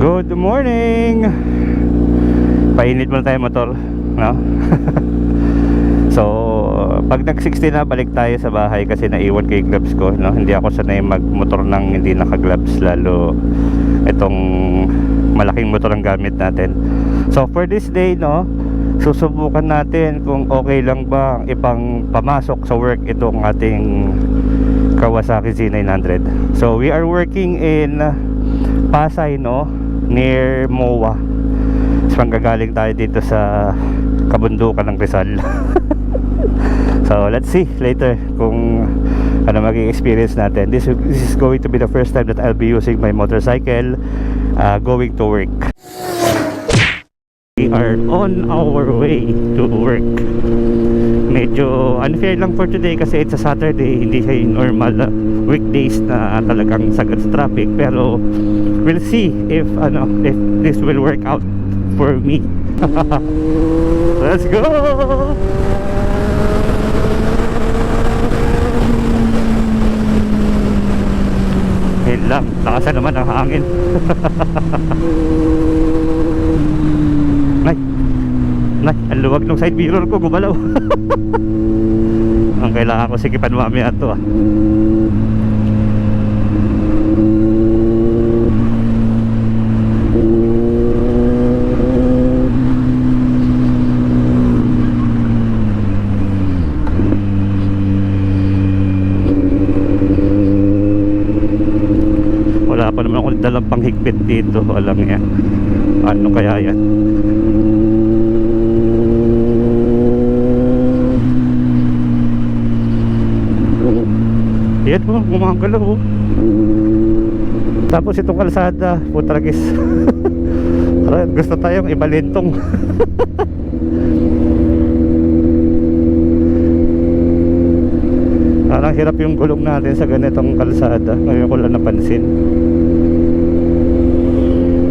Good morning! Painit muna tayo motor, no? so, pag nag-60 na, balik tayo sa bahay kasi naiwan yung gloves ko, no? Hindi ako sanay magmotor ng hindi naka-gloves, lalo itong malaking motor ang gamit natin. So, for this day, no? Susubukan natin kung okay lang ba ang ipang pamasok sa work itong ating Kawasaki Z900. So, we are working in Pasay, no? Near MOA. So, manggagaling tayo dito sa kabundukan ng Rizal. so, let's see later kung ano maging experience natin. This, this is going to be the first time that I'll be using my motorcycle uh, going to work. Are on our way to work. Medyo unfair lang for today kasi it's a Saturday, hindi siya yung normal weekdays na talagang sagad sa traffic. Pero we'll see if ano if this will work out for me. Let's go! Lang, lakasan naman ang hangin. Nay, nay, ang luwag ng side mirror ko, gumalaw. ang kailangan ko sikipan mamaya to ah. Wala pa naman ako dalang panghigpit dito. Alam niya. Ano kaya yan? Yan po, gumagalaw oh. Tapos itong kalsada, putragis. Gusto tayong ibalintong. Parang hirap yung gulong natin sa ganitong kalsada. Ngayon ko lang napansin.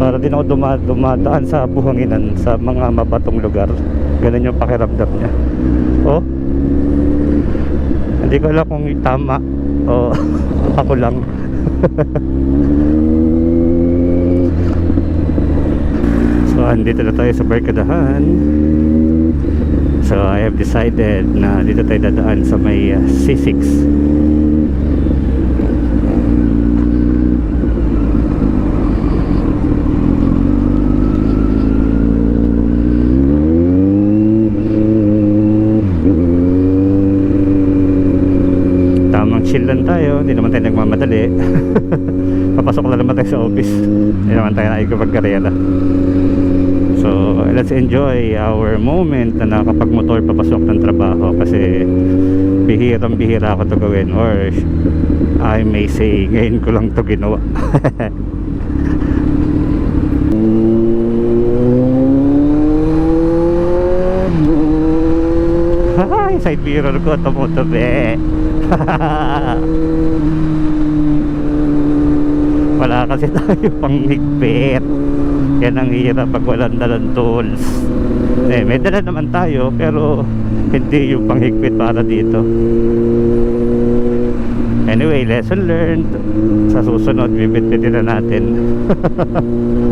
Para din ako duma dumadaan sa buhanginan sa mga mabatong lugar. Ganun yung pakiramdam niya. Oh. Hindi ko alam kung tama o ako lang. so, andito na tayo sa Barkadahan. So I have decided na dito tayo dadaan sa may uh, C6 Chill lang tayo, hindi naman tayo nagmamadali Papasok na naman tayo sa office Hindi naman tayo nakikipagkarera So, let's enjoy our moment na nakapagmotor papasok ng trabaho kasi bihirang bihira ako to gawin or I may say ngayon ko lang to ginawa. Hi, side mirror ko tumutubi. Wala kasi tayo pang higpit. Yan ang hirap pag walang dalang tools. Eh, may dala naman tayo pero hindi yung panghigpit para dito. Anyway, lesson learned. Sa susunod, bibit-bitin na natin.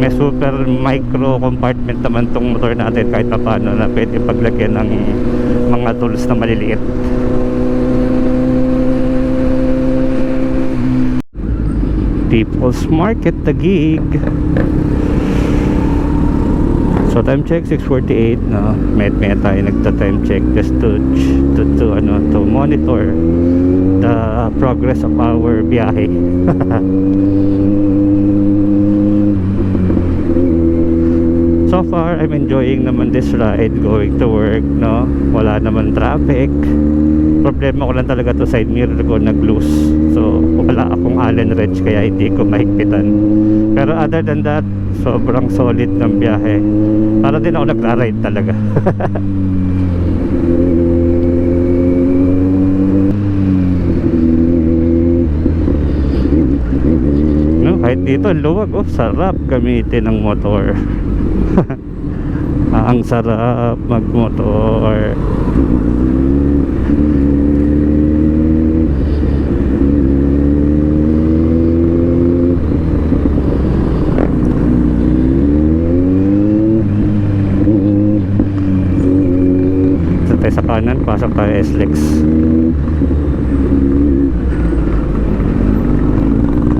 may super micro compartment naman tong motor natin kahit pa paano na pwede paglagyan ng mga tools na maliliit. People's Market Tagig So time check 6:48 no. Met may tayo nagta time check just to to to ano to monitor the progress of our biyahe. so far I'm enjoying naman this ride going to work no. Wala naman traffic. Problema ko lang talaga to side mirror ko nag-loose. So wala akong allen wrench kaya hindi ko mahigpitan. Pero other than that, sobrang solid ng biyahe. Para din ako nagra-ride talaga. no, kahit dito luwag, oh, sarap gamitin ng motor. Ah, ang sarap magmotor. Kanan, pasok tayo SLEX.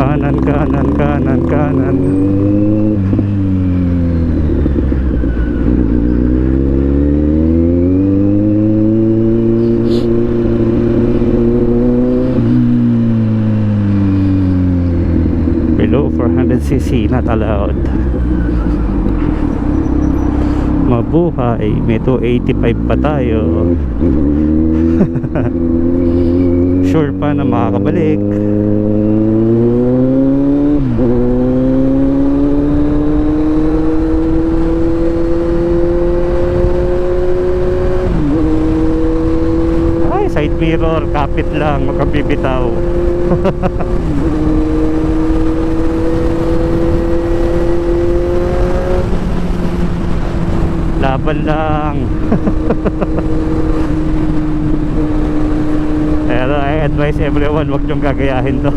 Kanan, kanan, kanan, kanan. Below 400cc not allowed. Mabuhay, may 285 pa tayo. sure pa na makakabalik. Ay, side mirror, kapit lang, magkabibitaw. Laban lang. Pero I advise everyone, wag niyong gagayahin to.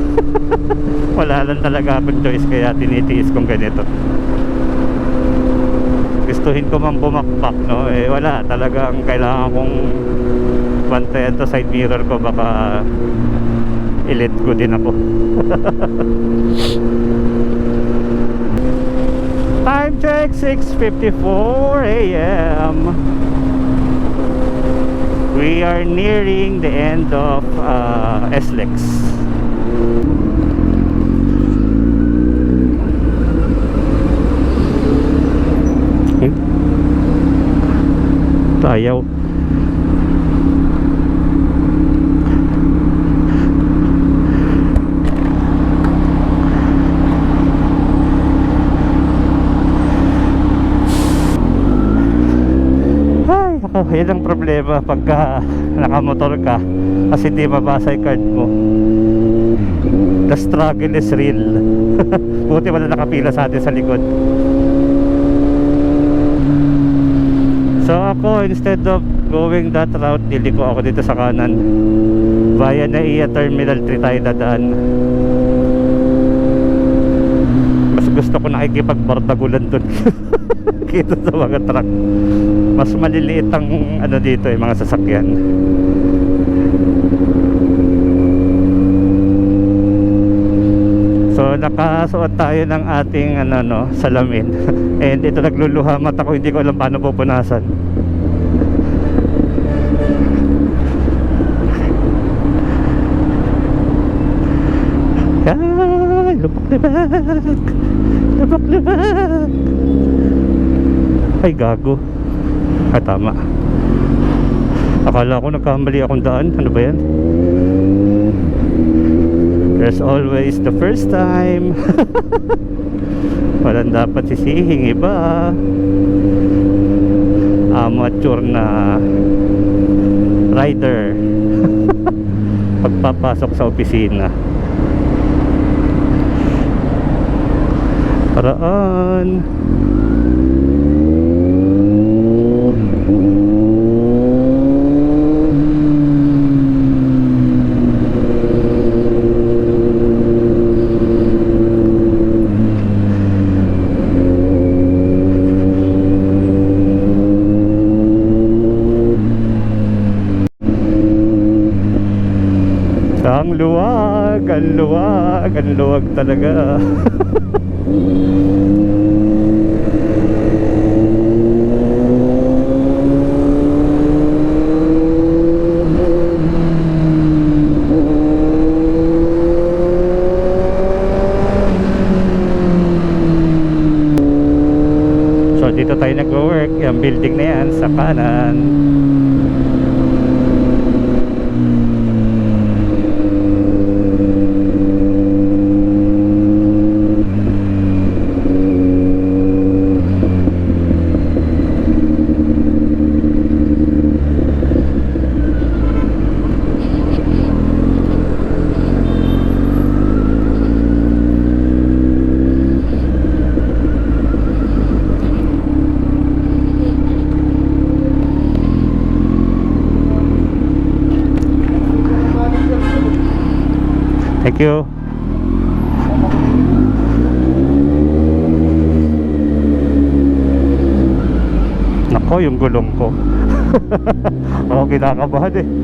Wala lang talaga akong choice kaya tinitiis kong ganito. Gustuhin ko man bumakpak, no? Eh wala, talagang kailangan kong bantayan to side mirror ko baka ilit ko din ako. Time check 6:54 a.m. We are nearing the end of uh, SLEX. Hmm? Yan ang problema pagka nakamotor ka kasi di mabasa yung card mo. The struggle is real. Buti wala nakapila sa atin sa likod. So ako, instead of going that route, diliko ako dito sa kanan. Via Naiya Terminal 3 tayo dadaan. Mas gusto ko nakikipagbardagulan dun. Kita sa mga truck. Mas maliliit ang ano dito eh, mga sasakyan. So nakasuot tayo ng ating ano no, salamin. And ito nagluluha mata ko, hindi ko alam paano pupunasan. Ay, lubak-libak. Lubak-libak. Ay, gago. Ah, tama. Akala ko nagkamali akong daan. Ano ba yan? There's always the first time. Walang dapat sisihing iba. Amateur na rider. Pagpapasok sa opisina. Paraan. Ang luwag, ang luwag, ang luwag talaga. So dito tayo nag-work, yung building na yan sa kanan. Thank you. Nako, yung gulong ko. Ako kinakabahan eh.